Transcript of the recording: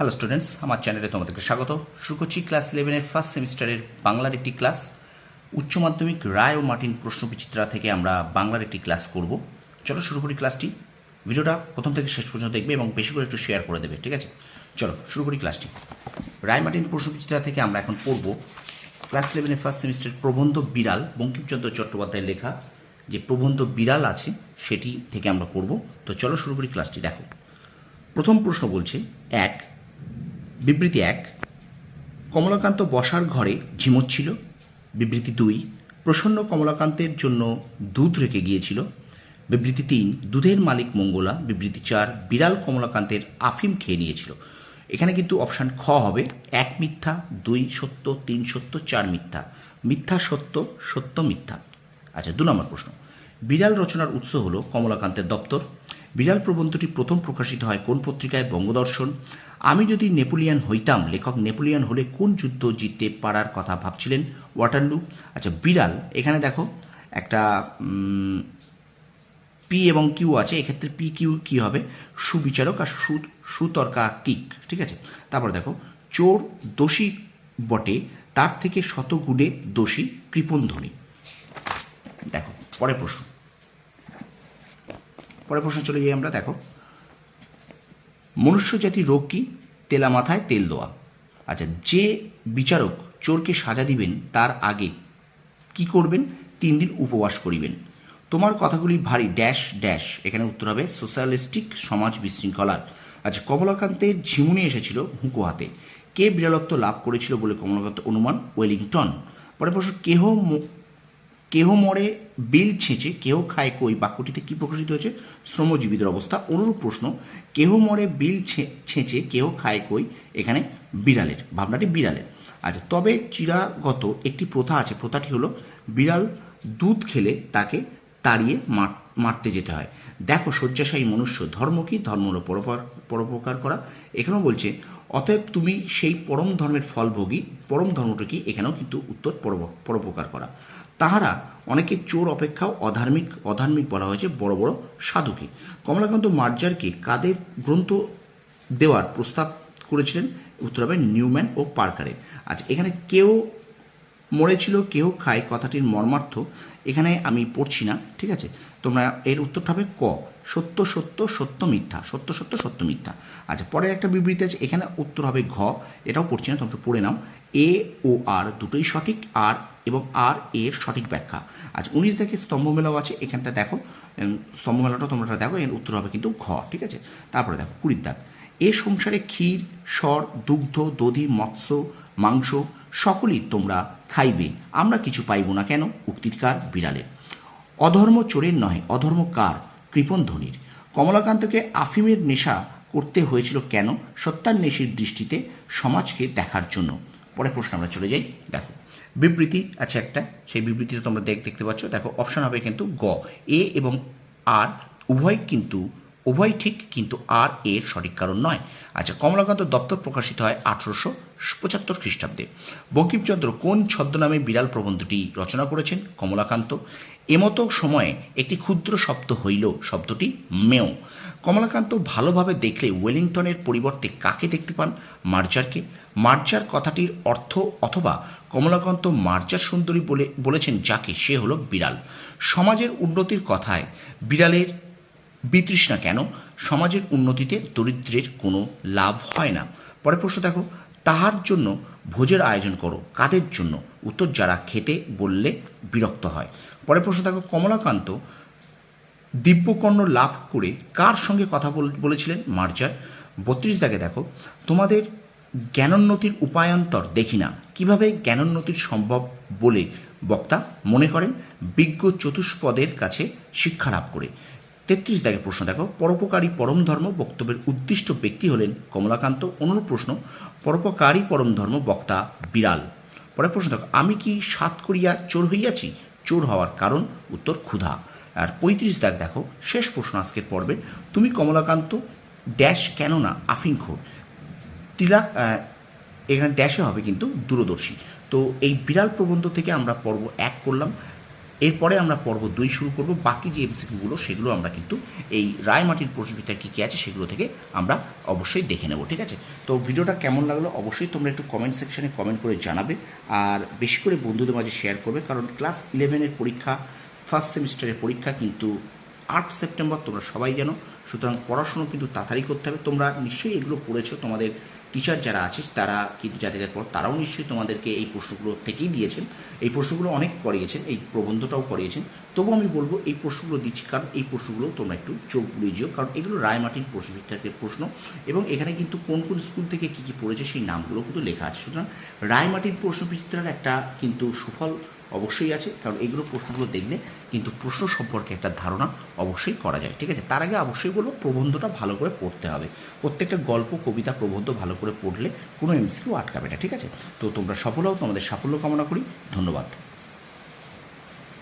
Hello students আমার চ্যানেলে তোমাদেরকে স্বাগত। শুরু করছি ক্লাস ইলেভেনের ফার্স্ট সেমিস্টারের বাংলার একটি ক্লাস উচ্চ মাধ্যমিক রায় ও মার্টিন প্রশ্ন বিচিত্রা থেকে আমরা বাংলার একটি ক্লাস করব। চলো শুরু করি ক্লাসটি ভিডিওটা প্রথম থেকে শেষ পর্যন্ত দেখবে এবং বেশি করে একটু শেয়ার করে দেবে, ঠিক আছে? চলো শুরু করি ক্লাসটি রায় মার্টিন প্রশ্ন বিচিত্রা থেকে আমরা এখন পড়ব। ক্লাস ইলেভেনের ফার্স্ট সেমিস্টার প্রবন্ধ বিড়াল, বঙ্কিমচন্দ্র চট্টোপাধ্যায়ের লেখা যে প্রবন্ধ বিড়াল আছে, সেটি থেকে আমরা পড়ব। তো চলো শুরু করি ক্লাসটি দেখো। প্রথম প্রশ্ন বলছে, এক বিবৃতি এক, কমলাকান্ত বসার ঘরে ঝিমোচ্ছিল বিবৃতি দুই, প্রসন্ন কমলাকান্তের জন্য দুধ রেখে গিয়েছিল। বিবৃতি তিন, দুধের মালিক মঙ্গলা। বিবৃতি চার, বিড়াল কমলাকান্তের আফিম খেয়ে নিয়েছিল। এখানে কিন্তু অপশান খ হবে, এক মিথ্যা, দুই সত্য, তিন সত্য, চার মিথ্যা। মিথ্যা সত্য সত্য মিথ্যা। আচ্ছা দু নম্বর প্রশ্ন। বিড়াল রচনার উৎস হল কমলাকান্তের দপ্তর। বিড়াল প্রবন্ধটি প্রথম প্রকাশিত হয় কোন পত্রিকায়? বঙ্গদর্শন। আমি যদি নেপোলিয়ান হইতাম, লেখক নেপোলিয়ান হলে কোন যুদ্ধ জিততে পারার কথা ভাবছিলেন? ওয়াটারলু। আচ্ছা বিড়াল। এখানে দেখো, একটা পি এবং কিউ আছে, এক্ষেত্রে পি, কিউ কী হবে? সুবিচারক আর সু সুতর্কাটিক ঠিক আছে? তারপর দেখো, চোর দোষী বটে, তার থেকে শতগুণে দোষী কৃপণধ্বনি। দেখো, পরের প্রশ্ন। পরের প্রশ্ন চলে যাই আমরা, দেখো। মনুষ্য জাতির রোগ কি? তেলা মাথায় তেল দেওয়া। আচ্ছা যে বিচারক চোরকে সাজা দিবেন, তার আগে কি করবেন? তিন দিন উপবাস করিবেন। তোমার কথাগুলি ভারী, ড্যাশ ড্যাশ। এখানে উত্তর হবে, সোশ্যালিস্টিক সমাজ বিশৃঙ্খলার। আচ্ছা কমলাকান্তের ঝিমুনি এসেছিল হুঁকো হাতে। কে বিরলত্ব লাভ করেছিল বলে কমলাকান্ত অনুমান? ওয়েলিংটন। পরে প্রশ্ন, কেহ কেহ মরে, বিল ছেঁচে কেহ খায় কই? বাক্যটিতে কি প্রকাশিত হয়েছে? শ্রমজীবীদের অবস্থা। অনুরূপ প্রশ্ন, কেহ মরে, বিল ছেঁচে কেহ খায় কই? এখানে বিড়ালের, ভাবনাটি বিড়ালের। আচ্ছা তবে চিরাগত একটি প্রথা আছে। প্রথাটি হলো, বিড়াল দুধ খেলে তাকে তাড়িয়ে মারতে যেতে হয়। দেখো, শয্যাশায়ী মনুষ্য, ধর্ম কি? ধর্ম হলো পরোপকার করা। এখানেও বলছে, অতএব তুমি সেই পরম ধর্মের ফলভোগী। পরম ধর্মটা কি? এখানেও কিন্তু উত্তর পরোপ- পরোপকার করা। তাহারা অনেকে চোর অপেক্ষাও অধার্মিক অধার্মিক বলা হয়েছে বড় বড় সাধুকে। কমলাকান্ত মার্জারকে কাদের গ্রন্থ দেওয়ার প্রস্তাব করেছিলেন? উত্তর হবে নিউম্যান ও পার্কারে আচ্ছা এখানে কেউ মরেছিল, কেউ খায় কথাটির মর্মার্থ, এখানে আমি পড়ছি না, ঠিক আছে? তোমরা এর উত্তরটা হবে ক, সত্য সত্য সত্য মিথ্যা, সত্য সত্য সত্য মিথ্যা। আচ্ছা পরের একটা বিবৃতি আছে, এখানে উত্তর হবে ঘ, এটাও পড়ছি না, তোমরা পড়ে নাও। এ ও আর দুটোই সঠিক, আর এবং আর এর সঠিক ব্যাখ্যা। আচ্ছা উনিশ দেখে স্তম্ভ মেলাও আছে, এখানটা দেখো। স্তম্ভ মেলাটা তোমরা দেখো, এর উত্তর হবে কিন্তু ঘ, ঠিক আছে? তারপরে দেখো, কুড়ির দাগ। এ সংসারে ক্ষীর স্বর দুগ্ধ, দধি, মৎস্য, মাংস সকলই তোমরা খাইবে। আমরা কিছু পাইব না কেন? উক্তিকার বিড়ালের। অধর্ম চোরের নয় অধর্ম কার? কৃপণ ধনির। কমলাকান্তকে আফিমের নেশা করতে হয়েছিল কেন? সত্যান্বেষীর দৃষ্টিতে সমাজকে দেখার জন্য। পরে প্রশ্ন আমরা চলে যাই, দেখো। বিবৃতি আছে একটা, সেই বিবৃতিটা তোমরা দেখ, দেখতে পাচ্ছ। দেখো অপশন হবে কিন্তু গ। এ এবং আর উভয় কিন্তু, উভয় ঠিক কিন্তু আর এর সঠিক কারণ নয়। আচ্ছা কমলাকান্ত দপ্তর প্রকাশিত হয় আঠারোশো পঁচাত্তর খ্রিস্টাব্দে। বঙ্কিমচন্দ্র কোন ছদ্মনামে বিড়াল প্রবন্ধটি রচনা করেছেন? কমলাকান্ত। এমতো সময়ে একটি ক্ষুদ্র শব্দ হইল, শব্দটি মেও। কমলাকান্ত ভালোভাবে দেখলে ওয়েলিংটনের পরিবর্তে কাকে দেখতে পান? মার্জারকে। মার্জার কথাটির অর্থ অথবা কমলাকান্ত মার্জার সুন্দরী বলে, বলেছেন যাকে, সে হলো বিড়াল। সমাজের উন্নতির কথায় বিড়ালের বিতৃষ্ণা কেন? সমাজের উন্নতিতে দরিদ্রের কোনো লাভ হয় না। পরে প্রশ্ন দেখো, তাহার জন্য ভোজের আয়োজন করো, কাদের জন্য? উত্তর, যারা খেতে বললে বিরক্ত হয়। পরের প্রশ্ন দেখো কমলাকান্ত দিব্যকর্ণ লাভ করে কার সঙ্গে কথা বল- বলেছিলেন? মার্জার। বত্রিশ দাগে দেখো, তোমাদের জ্ঞানোন্নতির উপায়ান্তর দেখি না। কীভাবে জ্ঞানোন্নতির সম্ভব বলে বক্তা মনে করেন? বিজ্ঞ চতুষ্পদের কাছে শিক্ষা লাভ করে। তেত্রিশ দাগের প্রশ্ন দেখো, পরোপকারী পরম ধর্ম বক্তব্যের উদ্দিষ্ট ব্যক্তি হলেন কমলাকান্ত। অনুরূপ প্রশ্ন, পরোপকারী পরম ধর্ম বক্তা বিড়াল। পরের প্রশ্ন দেখো, আমি কি সাত করিয়া চোর হইয়াছি? চোর হওয়ার কারণ, উত্তর ক্ষুধা। আর পঁয়ত্রিশ দাগ দেখো, শেষ প্রশ্ন আজকের পর্বে। তুমি কমলাকান্ত ড্যাশ কেন না আফিংখোর তিলাক এখানে ড্যাশে হবে কিন্তু দূরদর্শী। তো এই বিড়াল প্রবন্ধ থেকে আমরা পর্ব এক করলাম। এরপরে আমরা পর্ব দুই শুরু করব। বাকি যে এমসিকিউগুলো সেগুলো আমরা কিন্তু এই রায়মাটির প্রশ্নবিদ্যার কী কী আছে, সেগুলো থেকে আমরা অবশ্যই দেখে নেব, ঠিক আছে? তো ভিডিওটা কেমন লাগল অবশ্যই তোমরা একটু কমেন্ট সেকশানে কমেন্ট করে জানাবে। আর বেশি করে বন্ধুদের মাঝে শেয়ার করবে, কারণ ক্লাস ইলেভেনের পরীক্ষা ফার্স্ট সেমিস্টারের পরীক্ষা কিন্তু আট সেপ্টেম্বর তোমরা সবাই জানো। সুতরাং পড়াশুনো কিন্তু তাড়াতাড়ি করতে হবে। তোমরা নিশ্চয়ই এগুলো পড়েছো তোমাদের টিচার যারা আছে, তারা কিন্তু যাদের পর তারাও নিশ্চয়ই তোমাদেরকে এই প্রশ্নগুলো থেকেই দিয়েছেন। এই প্রশ্নগুলো অনেক করিয়েছেন, এই প্রবন্ধটাও করিয়েছেন। তবু আমি বলব, এই প্রশ্নগুলো দিচ্ছি, কারণ এই প্রশ্নগুলো তোমরা একটু চোখ বুলিয়ে যেও, কারণ এগুলো রায়মাটির প্রশ্নবিদ্যার্থের প্রশ্ন। এবং এখানে কিন্তু কোন কোন স্কুল থেকে কী কী পড়েছে সেই নামগুলো কিন্তু লেখা আছে। সুতরাং রায়মাটির প্রশ্নবিদ্যার একটা কিন্তু সুফল অবশ্যই আছে, কারণ এইগুলো প্রশ্নগুলো দেখলে কিন্তু প্রশ্ন সম্পর্কে একটা ধারণা অবশ্যই করা যায়, ঠিক আছে? তার আগে অবশ্যই বলব, প্রবন্ধটা ভালো করে পড়তে হবে। প্রত্যেকটা গল্প, কবিতা, প্রবন্ধ ভালো করে পড়লে কোনো এমসিকিউ আটকাবে না, ঠিক আছে? তো তোমরা সফল হও, তোমাদের সাফল্য কামনা করি, ধন্যবাদ।